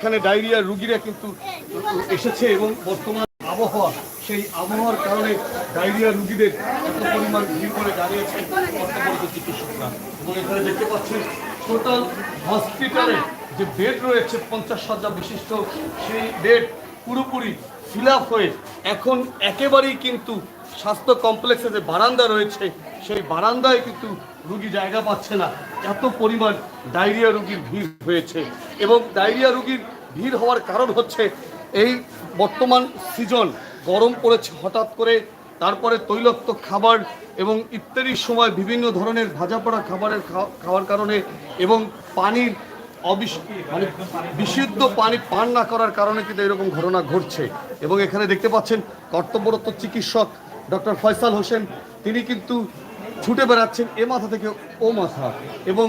এখানে ডায়রিয়া রুগীরা কিন্তু এসেছে এবং বর্তমান আবহাওয়া, সেই আবহাওয়ার কারণে ডায়রিয়া রুগীদের এত পরিমাণ ভিড় করে দাঁড়িয়েছে কর্তব্যরত চিকিৎসকরা। এবং এখানে দেখতে পাচ্ছেন, টোটাল হসপিটালে যে বেড রয়েছে, পঞ্চাশ শয্যা বিশিষ্ট, সেই বেড পুরোপুরি ফিল হয়ে এখন একেবারেই কিন্তু স্বাস্থ্য কমপ্লেক্সে যে বারান্দা রয়েছে, সেই বারান্দায় কিন্তু রুগী জায়গা পাচ্ছে না। এত পরিমাণ ডায়রিয়া রুগীর ভিড় হয়েছে এবং ডায়রিয়া রুগীর ভিড় হওয়ার কারণ হচ্ছে এই বর্তমান সিজন। গরম পড়েছে হঠাৎ করে, তারপরে তৈলাক্ত খাবার এবং ইত্যাদির সময় বিভিন্ন ধরনের ভাজা পড়া খাবারের খাওয়া- খাওয়ার কারণে এবং পানির অবিশ মানে বিশুদ্ধ পানি পান না করার কারণে কিন্তু এরকম ঘটনা ঘটছে। এবং এখানে দেখতে পাচ্ছেন কর্তব্যরত চিকিৎসক ডক্টর ফয়সাল হোসেন, তিনি কিন্তু ছুটে বেড়াচ্ছেন এ মাথা থেকে ও মাথা। এবং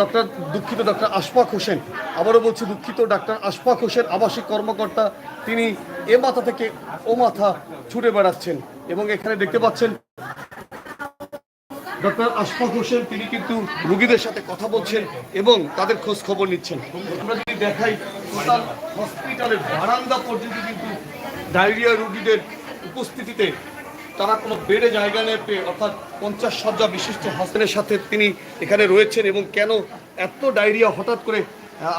ডক্টর দুঃখিত ডক্টর আশফাক হোসেন, আবারও বলছি দুঃখিত ডাক্তার আশফাক হোসেন, আবাসিক কর্মকর্তা, তিনি এ মাথা থেকে ও মাথা ছুটে বেড়াচ্ছেন। এবং এখানে দেখতে পাচ্ছেন ডক্টর আশফাক হোসেন, তিনি কিন্তু রুগীদের সাথে কথা বলছেন এবং তাদের খোঁজ খবর নিচ্ছেন। আমরা যদি দেখাই, টোটাল হসপিটালের বারান্দা পর্যন্ত কিন্তু ডায়রিয়া রুগীদের উপস্থিতিতে তারা কোনো বেডে জায়গা নেই পেয়ে অর্থাৎ পঞ্চাশ শয্যা বিশিষ্ট হসপিটালের সাথে তিনি এখানে রয়েছেন এবং কেন এত ডায়রিয়া হঠাৎ করে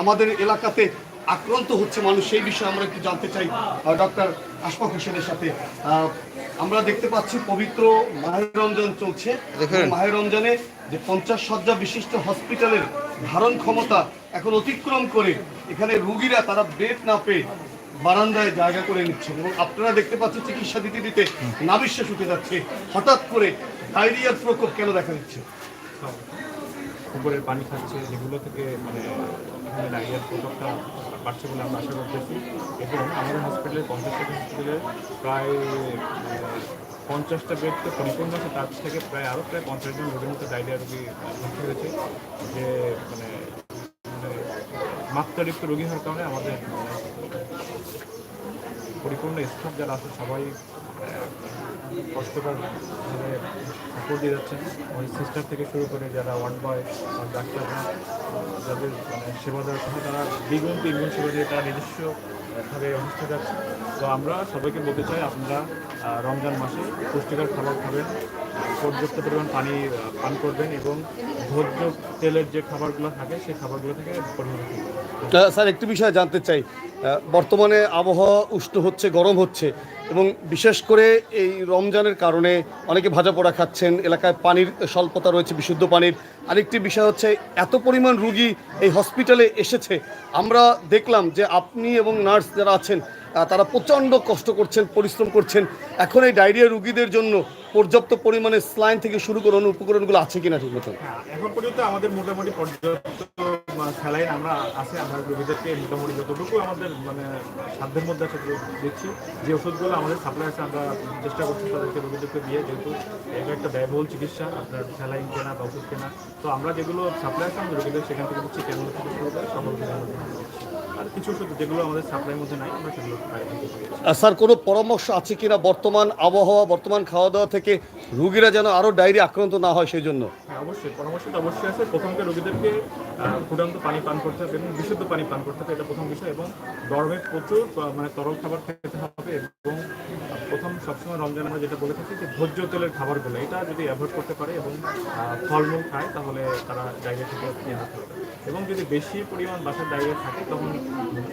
আমাদের এলাকাতে আক্রান্ত হচ্ছে মানুষ সেই বিষয়ে আমরা একটু জানতে চাই ডক্টর আশফাক হোসেনের সাথে আমরা দেখতে পাচ্ছি পবিত্র মাহের রমজান চলছে। মাহের রমজানে যে পঞ্চাশ শয্যা বিশিষ্ট হসপিটালের ধারণ ক্ষমতা এখন অতিক্রম করে এখানে রুগীরা তারা বেড না পেয়ে বারান্দায় জায়গা করে নিচ্ছেন এবং আপনারা দেখতে পাচ্ছেন চিকিৎসা দিতে দিতে নাবিশ্বাস উঠে যাচ্ছে। হঠাৎ করে ডায়রিয়ার প্রকোপ কেন দেখা দিচ্ছে? পুকুরের পানি খাচ্ছে, যেগুলো থেকে মানে এখানে ডায়রিয়ার প্রকোপটা বাড়ছে বলে আমরা আশা করতেছি। এবং আমাদের হসপিটালে পঞ্চাশ হসপিটালে প্রায় পঞ্চাশটা বেড তো পরিপূর্ণ আছে, তার থেকে প্রায় আরও প্রায় পঞ্চাশ জন রোগীর মতো ডায়রিয়া রোগী হয়েছে। যে মানে মাত্রাতিরিক্ত রোগী হওয়ার কারণে আমাদের পরিপূর্ণ স্টাফ যারা আছে সবাই কষ্টকর সাপোর্ট দিয়ে যাচ্ছেন। ওই সিস্টার থেকে শুরু করে যারা ওয়ার্ড বয় আর ডাক্তাররা, যাদের মানে সেবা দেওয়ার কথা তারা দ্বিগুণ, তিনগুণ সেবা দিয়ে তারা নিজস্ব ভাবে অনুষ্ঠান যাচ্ছে। তো আমরা সবাইকে বলতে চাই, আপনারা রমজান মাসে পুষ্টিকর খাবার খাবেন পর্যাপ্ত পরিমাণ পানি পান করবেন এবং ভোজ্য তেলের যে খাবারগুলো থাকে, সেই খাবারগুলো থেকে স্যার, একটি বিষয় জানতে চাই। বর্তমানে আবহাওয়া উষ্ণ হচ্ছে, গরম হচ্ছে। এবং বিশেষ করে এই রমজানের কারণে অনেকে ভাজা পোড়া খাচ্ছেন এলাকায় পানির স্বল্পতা রয়েছে বিশুদ্ধ পানির। আরেকটি বিষয় হচ্ছে এত পরিমাণ রুগী এই হসপিটালে এসেছে। আমরা দেখলাম যে আপনি এবং নার্স যারা আছেন তারা প্রচণ্ড কষ্ট করছেন পরিশ্রম করছেন। এখন এই ডায়রিয়া রুগীদের জন্য পর্যাপ্ত পরিমাণে স্লাইন থেকে শুরু করে উপকরণগুলো আছে কিনা ঠিক মতো হ্যাঁ, এখন পর্যন্ত আমাদের মোটামুটি পর্যাপ্ত স্যালাইন আমরা আছে, আমরা রোগীদেরকে মোটামুটি যতটুকু আমাদের মানে সাধ্যের মধ্যে আছে দিচ্ছি যে ওষুধগুলো আমাদের সাপ্লাই আছে, আমরা চেষ্টা করছি তাদেরকে রোগীদেরকে দিয়ে, যেহেতু এটা একটা ব্যয়বহুল চিকিৎসা, আপনার স্যালাইন কেনা বা ওষুধ কেনা। তো আমরা যেগুলো সাপ্লাই আছে আমাদের রোগীদের সেখান থেকে দিচ্ছি কেমন থেকে আর কিছু ওষুধ যেগুলো আমাদের সাপ্লাইয়ের মধ্যে নাই আমরা সেগুলো স্যার কোনো পরামর্শ আছে কিনা বর্তমান আবহাওয়া বর্তমান খাওয়া দাওয়া থেকে রুগীরা যেন আরও ডায়রি আক্রান্ত না হয় সেই জন্য? হ্যাঁ অবশ্যই পরামর্শ তো অবশ্যই আছে। প্রথমকে রোগীদেরকে ফুটান্ত পানি পান করতে হবে এবং বিশুদ্ধ পানি পান করতে হবে এটা প্রথম বিষয় এবং গরমে প্রচুর মানে তরল খাবার খেতে হবে এবং প্রথম সবসময় রমজান আমরা যেটা বলে থাকি যে ভোজ্য তেলের খাবারগুলো এটা যদি অ্যাভয়েড করতে পারে এবং ফলমূল খায় তাহলে তারা ডায়রিয়া থেকে নিয়ে যেতে হবে এবং যদি বেশি পরিমাণ বাসার ডায়রিয়া থাকে তখন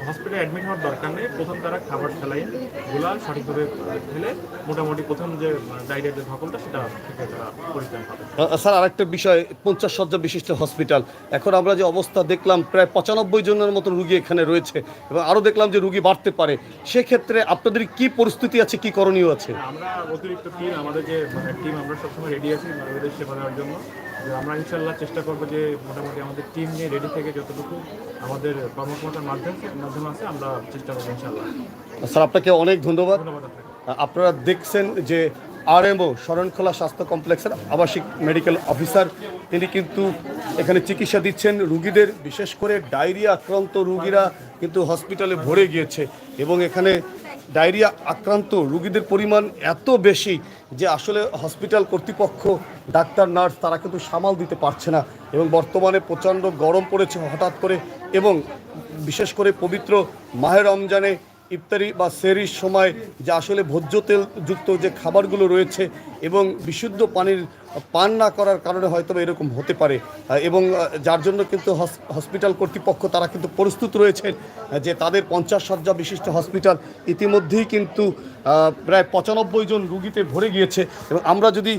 হসপিটালে অ্যাডমিট হওয়ার দরকার নেই। প্রথম তারা খাবার স্যালাইনগুলা সঠিকভাবে খেলে মোটামুটি প্রথম যে ডায়রিয়ার যে ধকলটা সেটা থেকে তারা পরিত্রাণ পাবে। স্যার আরেকটা বিষয় পঞ্চাশ শয্যা বিশিষ্ট হসপিটাল এখন আমরা যে অবস্থা দেখলাম প্রায় পঁচানব্বই জনের মতো রুগী এখানে রয়েছে এবং আরও দেখলাম যে রুগী বাড়তে পারে। সেক্ষেত্রে আপনাদের কি পরিস্থিতি আছে কি করণীয় আছে? আমরা অতিরিক্ত টিম আমাদের যে টিম আমরা সবসময় রেডি আছি সেবা দেওয়ার জন্য। আমরা ইনশাল্লাহ চেষ্টা করব যে মোটামুটি আমাদের টিম নিয়ে রেডি থেকে যতটুকু আমাদের কর্মক্ষমতার মাধ্যমে মাধ্যমে আছে আমরা চেষ্টা করব ইনশাল্লাহ স্যার আপনাকে অনেক ধন্যবাদ। আপনারা দেখছেন যে আরএমও শরণখোলা স্বাস্থ্য কমপ্লেক্সের আবাসিক মেডিকেল অফিসার। তিনি কিন্তু এখানে চিকিৎসা দিচ্ছেন রুগীদের বিশেষ করে ডায়রিয়া আক্রান্ত রুগীরা কিন্তু হসপিটালে ভরে গিয়েছে। এবং এখানে ডায়রিয়া আক্রান্ত রুগীদের পরিমাণ এত বেশি যে আসলে হসপিটাল কর্তৃপক্ষ, ডাক্তার, নার্স তারা কিন্তু সামাল দিতে পারছে না এবং বর্তমানে প্রচণ্ড গরম পড়েছে হঠাৎ করে এবং বিশেষ করে পবিত্র মাহের রমজানে ইফতারি বা সেরির সময় যে আসলে ভোজ্য তেল যুক্ত যে খাবারগুলো রয়েছে এবং বিশুদ্ধ পানির পান না করার কারণে হয়তো এরকম হতে পারে। এবং যার জন্য কিন্তু হসপিটাল কর্তৃপক্ষ তারা কিন্তু প্রস্তুত রয়েছেন যে তাদের পঞ্চাশ শয্যা বিশিষ্ট হসপিটাল ইতিমধ্যেই কিন্তু প্রায় পঁচানব্বই জন রুগীতে ভরে গিয়েছে। এবং আমরা যদি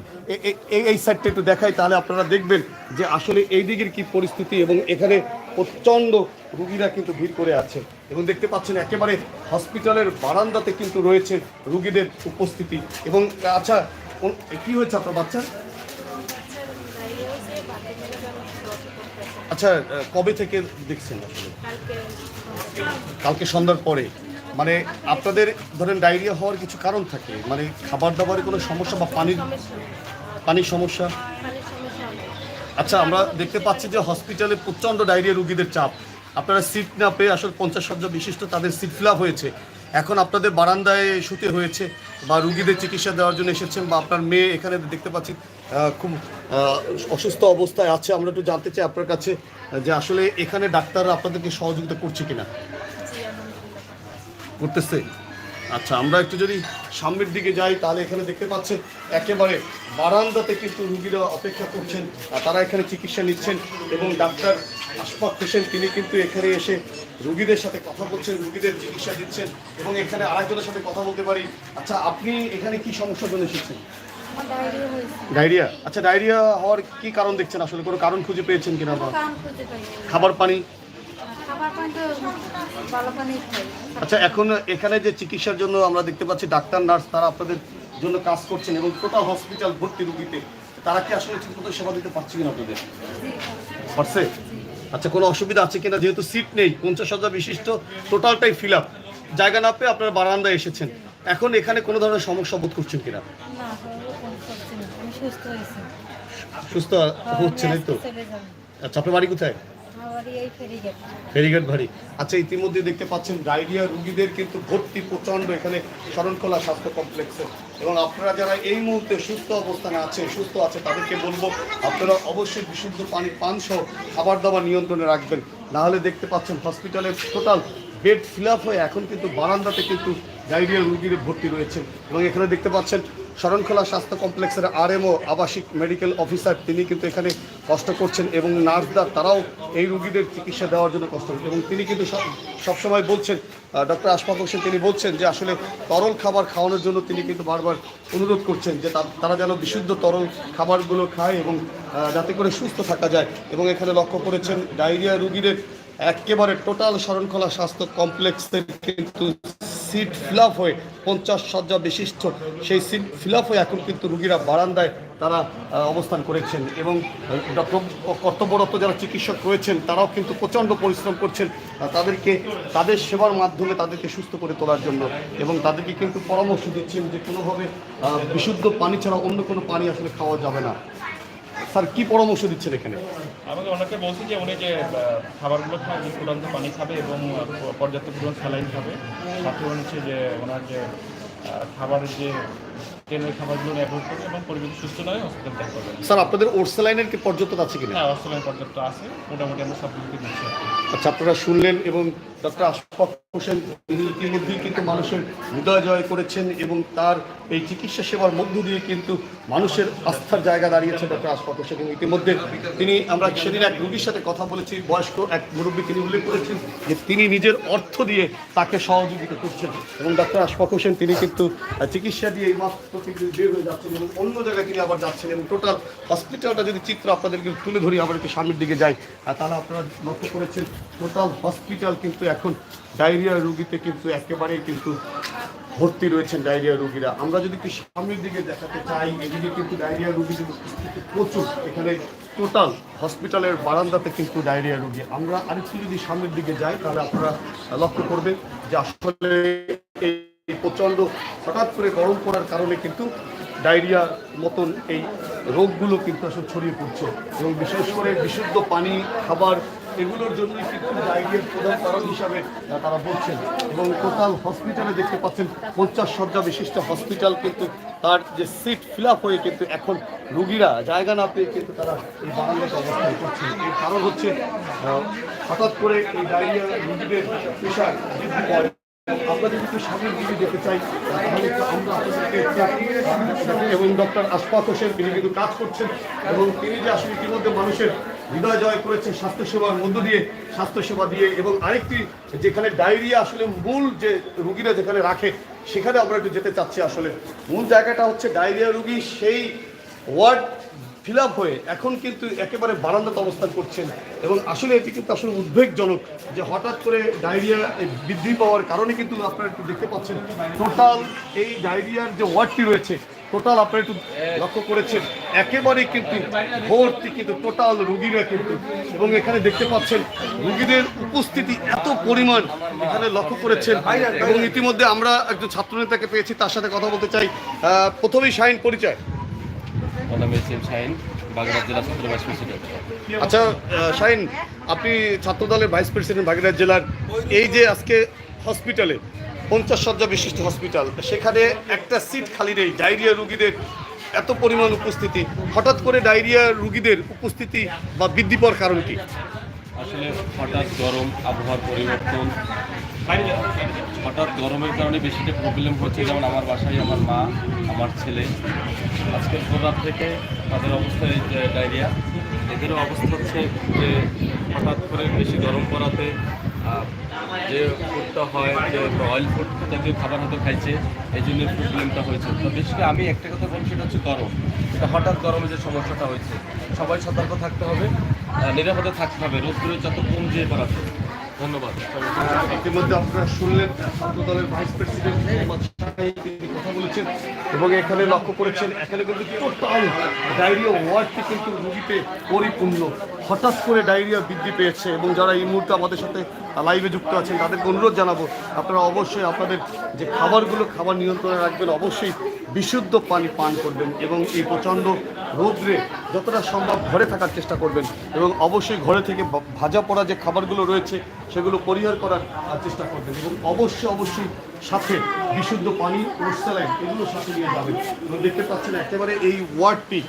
এই সাইডটা একটু দেখাই, তাহলে আপনারা দেখবেন যে আসলে এই দিকের কী পরিস্থিতি এবং এখানে প্রচণ্ড রুগীরা কিন্তু ভিড় করে আছে। এবং দেখতে পাচ্ছেন একেবারে হসপিটালের বারান্দাতে কিন্তু রয়েছে রুগীদের উপস্থিতি। এবং আচ্ছা কি হয়েছে আপনার বাচ্চার? আচ্ছা কবে থেকে দেখছেন আসলে? কালকে সন্ধ্যার পরে। মানে আপনাদের ধরেন ডায়রিয়া হওয়ার কিছু কারণ থাকে? মানে খাবার দাবারের কোনো সমস্যা বা পানির পানির সমস্যা? আচ্ছা আমরা দেখতে পাচ্ছি যে হসপিটালে প্রচণ্ড ডায়রিয়া রুগীদের চাপ। আপনারা সিট না পেয়ে আসলে পঞ্চাশ শয্যা বিশিষ্ট তাদের সিট ফিল হয়েছে। এখন আপনাদের বারান্দায় শুতে হয়েছে বা রুগীদের চিকিৎসা দেওয়ার জন্য এসেছেন বা আপনার মেয়ে এখানে দেখতে পাচ্ছি খুব অসুস্থ অবস্থায় আছে। আমরা একটু জানতে চাই আপনার কাছে যে আসলে এখানে ডাক্তাররা আপনাদেরকে সহযোগিতা করছে কিনা? করতেছে। আচ্ছা আমরা একটু যদি সামনের দিকে যাই, তাহলে এখানে দেখতে পাচ্ছেন, একেবারে বারান্দাতে কিন্তু রুগীরা অপেক্ষা করছেন তারা এখানে চিকিৎসা নিচ্ছেন এবং ডাক্তার আশফাক হোসেন তিনি কিন্তু এখানে এসে রুগীদের সাথে কথা বলছেন রুগীদের চিকিৎসা দিচ্ছেন এবং এখানে আরেকজনের সাথে কথা বলতে পারি। আচ্ছা আপনি এখানে কি সমস্যার জন্য এসেছেন? ডায়রিয়া আচ্ছা ডায়রিয়া হওয়ার কি কারণ দেখছেন? আসলে কোনো কারণ খুঁজে পেয়েছেন কিনা বা? খাবার পানি? আচ্ছা এখন এখানে যে চিকিৎসার জন্য আমরা দেখতে পাচ্ছি ডাক্তার নার্স তারা আপনাদের জন্য কাজ করছেন এবং টোটাল হসপিটাল ভর্তি রুগীতে তারা কি আসলে ঠিকমতো সেবা দিতে পারছে কিনা আপনাদের? পারছে? আচ্ছা কোনো অসুবিধা আছে কিনা? যেহেতু সিট নেই পঞ্চাশ হাজার বিশিষ্ট টোটালটাই ফিল আপ জায়গা না পেয়ে আপনারা বারান্দায় এসেছেন। এখন এখানে কোনো ধরনের সমস্যা বোধ করছেন কিনা? সুস্থ হয়েছি হচ্ছে তো? আচ্ছা আপনার বাড়ি কোথায়? বাড়ি আচ্ছা ইতিমধ্যে দেখতে পাচ্ছেন ডায়রিয়া রুগীদের কিন্তু ভর্তি প্রচণ্ড এখানে শরণখোলা স্বাস্থ্য কমপ্লেক্সে। এবং আপনারা যারা এই মুহূর্তে সুস্থ অবস্থানে আছে সুস্থ আছে, তাদেরকে বলব, আপনারা অবশ্যই বিশুদ্ধ পানি পান সহ খাবার দাবার নিয়ন্ত্রণে রাখবেন। নাহলে দেখতে পাচ্ছেন হসপিটালের টোটাল বেড ফিল হয়ে এখন কিন্তু বারান্দাতে কিন্তু ডায়রিয়া রুগীর ভর্তি রয়েছে। এবং এখানে দেখতে পাচ্ছেন শরণখোলা স্বাস্থ্য কমপ্লেক্সের আরএমও আবাসিক মেডিকেল অফিসার, তিনি কিন্তু এখানে কষ্ট করছেন এবং নার্সরা তারাও এই রুগীদের চিকিৎসা দেওয়ার জন্য কষ্ট করছেন। এবং তিনি কিন্তু সব- সবসময় বলছেন ডক্টর আশফাক হোসেন তিনি বলছেন যে আসলে তরল খাবার খাওয়ানোর জন্য তিনি কিন্তু বারবার অনুরোধ করছেন যে তারা যেন বিশুদ্ধ তরল খাবারগুলো খায় এবং যাতে করে সুস্থ থাকা যায়। এবং এখানে লক্ষ্য করেছেন ডায়রিয়া রুগীদের একেবারে টোটাল শরণখোলা স্বাস্থ্য কমপ্লেক্সের কিন্তু সিট ফিল হয়ে পঞ্চাশ শয্যা বিশিষ্ট সেই সিট ফিল হয়ে এখন কিন্তু রুগীরা বারান্দায় তারা অবস্থান করেছেন এবং কর্তব্যরত যারা চিকিৎসক রয়েছেন তারাও কিন্তু প্রচণ্ড পরিশ্রম করছেন তাদেরকে, তাদের সেবার মাধ্যমে তাদেরকে সুস্থ করে তোলার জন্য এবং তাদেরকে কিন্তু পরামর্শ দিচ্ছেন যে কোনোভাবে বিশুদ্ধ পানি ছাড়া অন্য কোনো পানি আসলে খাওয়া যাবে না। স্যার, কি পরামর্শ দিচ্ছেন এখানে? আমাকে অনেকে বলছে যে উনি যে খাবারগুলো খায়, যে পানি খাবে এবং পর্যাপ্ত পরিমাণ স্যালাইন খাবে। সাথে হচ্ছে যে, ওনার যে খাবারের যে তেলের খাবারগুলো অ্যাভয়েড করবে এবং পরিবেশ সুস্থ নয় হসপিটাল ত্যাগ করবেন। স্যার আপনাদের ওরসালাইনের কি পর্যাপ্ত আছে কিনা? হ্যাঁ অস্ট্রেলিয়ান পর্যাপ্ত আছে। মোটামুটি আমরা সব কিছুকে দিচ্ছি আচ্ছা আপনারা শুনলেন এবং ডক্টর আশফাক হোসেন তিনি ইতিমধ্যেই কিন্তু মানুষের হৃদয় জয় করেছেন এবং তার এই চিকিৎসা সেবার মধ্য দিয়ে কিন্তু মানুষের আস্থার জায়গা দাঁড়িয়েছে ডক্টর আশফাক এবং ইতিমধ্যে তিনি, আমরা সেদিন এক রুগীর সাথে কথা বলেছি, বয়স্ক এক মুরব্বী তিনি উল্লেখ করেছেন যে তিনি নিজের অর্থ দিয়ে তাকে সহযোগিতা করছেন। এবং ডক্টর আশফাক হোসেন, তিনি কিন্তু চিকিৎসা দিয়ে এই মাত্র কিন্তু বের হয়ে যাচ্ছেন এবং অন্য জায়গায় তিনি আবার যাচ্ছেন এবং টোটাল হসপিটালটা যদি চিত্র আপনাদেরকে তুলে ধরি, আবার একটু সামনের দিকে যাই তাহলে আপনারা লক্ষ্য করেছেন টোটাল হসপিটাল কিন্তু এখন ডায়রিয়া রুগীতে কিন্তু একেবারেই কিন্তু ভর্তি রয়েছেন ডায়রিয়া রুগীরা। আমরা যদি একটু সামনের দিকে দেখাতে চাই, এদিকে কিন্তু ডায়রিয়া রুগীদের উপস্থিতি প্রচুর। এখানে টোটাল হসপিটালের বারান্দাতে কিন্তু ডায়রিয়া রুগী। আমরা আরেকটু যদি সামনের দিকে যাই, তাহলে আপনারা লক্ষ্য করবেন যে আসলে এই প্রচণ্ড হঠাৎ করে গরম পড়ার কারণে কিন্তু ডায়রিয়া মতন এই রোগগুলো কিন্তু আসলে ছড়িয়ে পড়ছে। এবং বিশেষ করে বিশুদ্ধ পানি, খাবার এগুলোর জন্যই কিন্তু ডায়রিয়ার প্রধান কারণ হিসাবে তারা বলছেন? এবং টোটাল হসপিটালে দেখতে পাচ্ছেন পঞ্চাশ শয্যা বিশিষ্ট হসপিটাল, কিন্তু তার যে সিট ফিল আপ হয়ে কিন্তু এখন রুগীরা জায়গা না পেয়ে কিন্তু তারা এই বারান্দাতে অবস্থান করছেন। এর কারণ হচ্ছে হঠাৎ করে এই ডায়রিয়া রুগীদের পেশার বৃদ্ধি পায় আমরা যদি দিকে যেতে চাই, তাহলে আমরা এবং ডক্টর আশফাক হোসেন, তিনি কিন্তু কাজ করছেন এবং তিনি যে আসলে ইতিমধ্যে মানুষের হৃদয় জয় করেছেন স্বাস্থ্যসেবার মধ্য দিয়ে, স্বাস্থ্যসেবা দিয়ে, এবং আরেকটি যেখানে ডায়রিয়া আসলে মূল যে রুগীরা যেখানে রাখে, সেখানে আমরা একটু যেতে চাচ্ছি আসলে। মূল জায়গাটা হচ্ছে ডায়রিয়া রুগী সেই ওয়ার্ড ফিল আপ হয়ে এখন কিন্তু একেবারে বারান্দাতে অবস্থান করছেন। এবং আসলে এটি কিন্তু আসলে উদ্বেগজনক যে হঠাৎ করে ডায়রিয়া বৃদ্ধি পাওয়ার কারণে কিন্তু আপনারা একটু দেখতে পাচ্ছেন, টোটাল এই ডায়রিয়ার যে ওয়ার্ডটি রয়েছে টোটাল আপনারা একটু লক্ষ্য করেছেন একেবারে কিন্তু ভর্তি কিন্তু টোটাল রুগীরা কিন্তু। এবং এখানে দেখতে পাচ্ছেন রুগীদের উপস্থিতি এত পরিমাণ এখানে লক্ষ্য করেছেন। এবং ইতিমধ্যে আমরা একজন ছাত্রনেতাকে পেয়েছি তার সাথে কথা বলতে চাই। প্রথমেই শাইন পরিচয়। আমার নাম এস এম শাহিন বাগেরহাট জেলা ছাত্র ভাইস প্রেসিডেন্ট। আচ্ছা শাহিন আপনি ছাত্রদলের ভাইস প্রেসিডেন্ট বাগেরহাট জেলার। এই যে আজকে হসপিটালে, পঞ্চাশ শয্যা বিশিষ্ট হসপিটাল। সেখানে একটা সিট খালি নেই, ডায়রিয়া রুগীদের এত পরিমাণ উপস্থিতি। হঠাৎ করে ডায়রিয়া রুগীদের উপস্থিতি বা বৃদ্ধি পাওয়ার কারণ কি? আসলে হঠাৎ গরম, আবহাওয়ার পরিবর্তন। হঠাৎ গরমের কারণে বেশিটা প্রবলেম হচ্ছে। যেমন আমার বাসায় আমার মা, আমার ছেলে। আজকের রাত থেকে তাদের অবস্থা ডায়রিয়া। এদেরও অবস্থা হচ্ছে যে হঠাৎ করে বেশি গরম পড়াতে যে ফুডটা হয়, যে অয়েল ফুড জাতীয় খাবার হয়তো খাইছে, এই জন্য প্রবলেমটা হয়েছে। তো বিশেষ করে আমি একটা কথা বলছি সেটা হচ্ছে গরম। এটা হঠাৎ গরমে যে সমস্যাটা হয়েছে, সবাই সতর্ক থাকতে হবে নিরাপদে থাকতে হবে, রোদ্দুরে যত কম যেয়ে পারা ধন্যবাদ। ইতিমধ্যে আপনারা শুনলেন, ছাত্রদলের ভাইস প্রেসিডেন্ট কথা বলেছেন এবং এখানে লক্ষ্য করেছেন, এখানে কিন্তু টোটাল ডায়রিয়া ওয়ার্ডটি কিন্তু রুগীতে পরিপূর্ণ। হঠাৎ করে ডায়রিয়া বৃদ্ধি পেয়েছে এবং যারা এই মুহূর্তে আমাদের সাথে লাইভে যুক্ত আছেন, তাদেরকে অনুরোধ জানাব, আপনারা অবশ্যই আপনাদের যে খাবারগুলো খাবার নিয়ন্ত্রণে রাখবেন, অবশ্যই বিশুদ্ধ পানি পান করবেন এবং এই প্রচণ্ড রৌদ্রে যতটা সম্ভব ঘরে থাকার চেষ্টা করবেন এবং অবশ্যই ঘরে থেকে ভাজা পড়া যে খাবারগুলো রয়েছে সেগুলো পরিহার করার চেষ্টা করবেন এবং অবশ্যই অবশ্যই সাথে বিশুদ্ধ পানি স্যালাইন, এগুলো সাথে নিয়ে যাবেন। এবং দেখতে পাচ্ছেন একেবারে এই ওয়ার্ডটি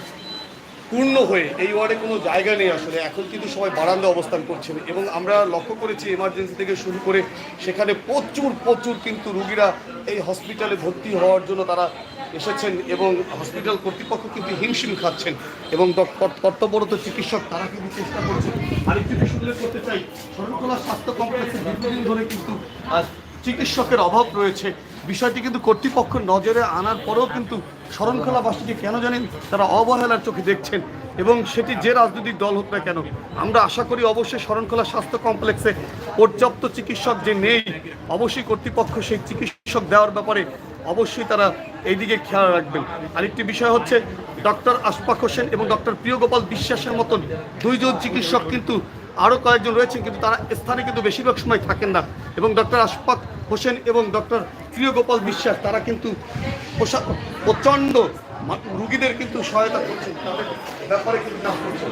পূর্ণ হয়ে, এই ওয়ার্ডে কোনো জায়গা নেই আসলে। এখন কিন্তু সবাই বারান্দা অবস্থান করছেন এবং আমরা লক্ষ্য করেছি এমার্জেন্সি থেকে শুরু করে সেখানে প্রচুর প্রচুর কিন্তু রুগীরা এই হসপিটালে ভর্তি হওয়ার জন্য তারা এসেছেন এবং হসপিটাল কর্তৃপক্ষ কিন্তু হিমশিম খাচ্ছেন এবং কর্তব্যরত চিকিৎসক তারা কিন্তু চেষ্টা করছেন। আরেকটি বিষয় করতে চাই শরণখোলা স্বাস্থ্য কমপ্লেক্সে দীর্ঘদিন ধরে কিন্তু চিকিৎসকের অভাব রয়েছে। বিষয়টি কিন্তু কর্তৃপক্ষ নজরে আনার পরেও কিন্তু শরণখোলাবাসীকে কেন জানেন, তারা অবহেলার চোখে দেখছেন এবং সেটি যে রাজনৈতিক দল হোক না কেন, আমরা আশা করি অবশ্যই শরণখোলা স্বাস্থ্য কমপ্লেক্সে পর্যাপ্ত চিকিৎসক যে নেই, অবশ্যই কর্তৃপক্ষ সেই চিকিৎসক দেওয়ার ব্যাপারে অবশ্যই তারা এইদিকে খেয়াল রাখবেন। আরেকটি বিষয় হচ্ছে ডক্টর আশফাক হোসেন এবং ডক্টর প্রিয়গোপাল বিশ্বাসের মতন দুইজন চিকিৎসক কিন্তু আরও কয়েকজন রয়েছেন, কিন্তু তারা স্থানে কিন্তু বেশিরভাগ সময় থাকেন না। এবং ডক্টর আশফাক হোসেন এবং ডক্টর প্রিয়গোপাল বিশ্বাস, তারা কিন্তু প্রচণ্ড রুগীদের কিন্তু সহায়তা করছেন তাদের ব্যাপারে কিন্তু কাজ করছেন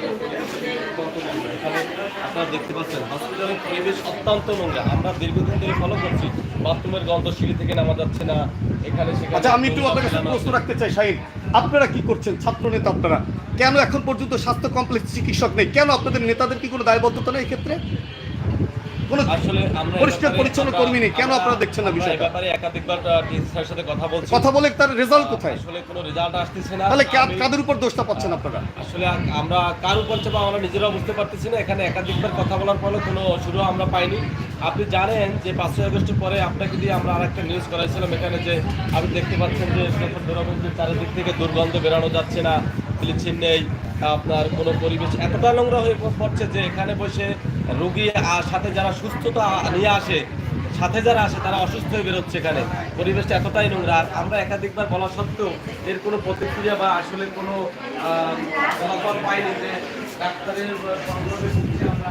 আপনারা দেখতে পাচ্ছেন হসপিটালের পরিবেশ অত্যন্ত নোংরা আমরা দীর্ঘদিন ধরে ফলো করছি বাথরুমের গন্ধ সিঁড়ি থেকে নামা যাচ্ছে না এখানে সেখানে আচ্ছা আমি একটু আপনার কাছে প্রশ্ন রাখতে চাই শাহিন আপনারা কি করছেন ছাত্র নেতা আপনারা? কেন এখন পর্যন্ত স্বাস্থ্য কমপ্লেক্স চিকিৎসক নেই? কেন আপনাদের নেতাদের কি কোনো দায়বদ্ধতা নেই এক্ষেত্রে? কোনো পরিষ্কার পরিচ্ছন্ন কর্মী নেই। কেন আপনারা দেখছেন না বিষয়টা? ব্যাপারে একাধিকবার সাথে কথা বলছি। কথা বলে তার রেজাল্ট কোথায়? আসলে কোনো রেজাল্ট আসতেছে না। তাহলে কাদের উপর দোষটা পাচ্ছেন আপনারা? আসলে আমরা কার উপর চাপা আমরা নিজেরাও বুঝতে পারতেছি না। এখানে একাধিকবার কথা বলার ফলে কোনো শুরু আমরা পাইনি। আপনি জানেন যে পাঁচই আগস্টের পরে আপনাকে দিয়ে আমরা আরেকটা নিউজ করাইছিলাম। এখানে যে আপনি দেখতে পাচ্ছেন যে চারিদিক থেকে দুর্গন্ধ বেরানো যাচ্ছে না। ব্লিচিং নেই, আপনার কোনো পরিবেশ এতটা নোংরা হয়ে পড়ছে যে এখানে বসে রুগী আর সাথে যারা সুস্থতা নিয়ে আসে, সাথে যারা আসে তারা অসুস্থ হয়ে বেরোচ্ছে এখানে। পরিবেশটা এতটাই নোংরা। আর আমরা একাধিকবার বলা সত্ত্বেও এর কোনো প্রতিক্রিয়া বা আসলে কোনো ফলাফল পাইনি যে ডাক্তারের আমরা।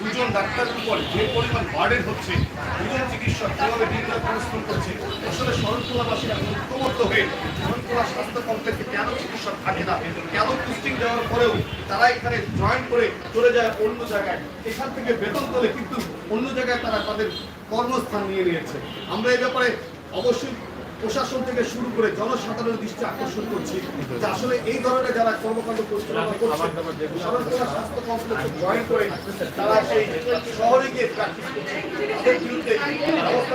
দুজন ডাক্তারের উপর যে পরিমাণ বার্ডেন হচ্ছে, দুজন চিকিৎসক যেভাবে দিনরাত পরিশ্রম করছে, আসলে শরণখোলাবাসীরা ঐক্যবদ্ধ হয়ে শরণখোলা স্বাস্থ্য কমপ্লেক্সে কেন চিকিৎসক থাকে না, কেন পোস্টিং দেওয়ার পরেও তারা এখানে জয়েন করে চলে যায় অন্য জায়গায়? এখান থেকে বেতন তোলে কিন্তু অন্য জায়গায় তারা তাদের কর্মস্থান নিয়ে নিয়েছে। আমরা এই ব্যাপারে অবশ্যই প্রশাসন থেকে শুরু করে জনসাধারণের দৃষ্টি আকর্ষণ করছি যে আসলে এই ধরনের যারা কর্মকাণ্ড পরিচালনা করছে স্বাস্থ্য কমপ্লেক্সে জয়েন করে তারা সেই শহরে গিয়ে প্র্যাকটিস করছে। তাদের বিরুদ্ধে ব্যবস্থা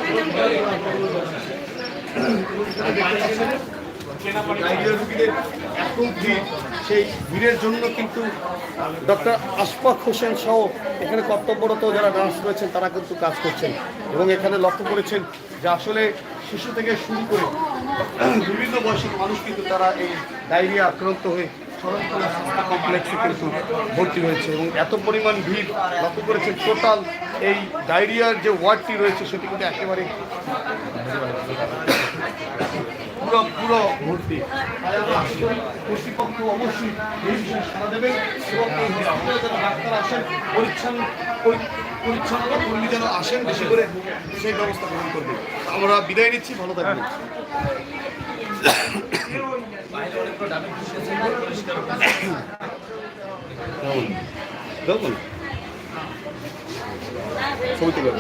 ভিড়, সেই ভিড়ের জন্য কিন্তু ডক্টর আশফাক হোসেন সহ এখানে কর্তব্যরত যারা নার্স রয়েছেন, তারা কিন্তু কাজ করছেন এবং এখানে লক্ষ্য করেছেন যে আসলে শিশু থেকে শুরু করে বিভিন্ন বয়সের মানুষ কিন্তু তারা এই ডায়রিয়া আক্রান্ত হয়ে শরণখোলা কমপ্লেক্সে কিন্তু ভর্তি হয়েছে এবং এত পরিমাণ ভিড় লক্ষ্য করেছেন, টোটাল এই ডায়রিয়ার যে ওয়ার্ডটি রয়েছে, সেটি কিন্তু একেবারে পুরো পুরো ভর্তি তাই আমরা কর্তৃপক্ষ অবশ্যই এই বিষয়ে সাড়া দেবেন এবং এই হসপিটালে যারা ডাক্তার আসেন পরিচ্ছন্ন পরি- পরিচ্ছন্নতা কর্মী যেন আসেন বেশি করে সেই ব্যবস্থা গ্রহণ করবে। আমরা বিদায় নিচ্ছি ভালো থাকবেন। দেখুন ছবি তুলে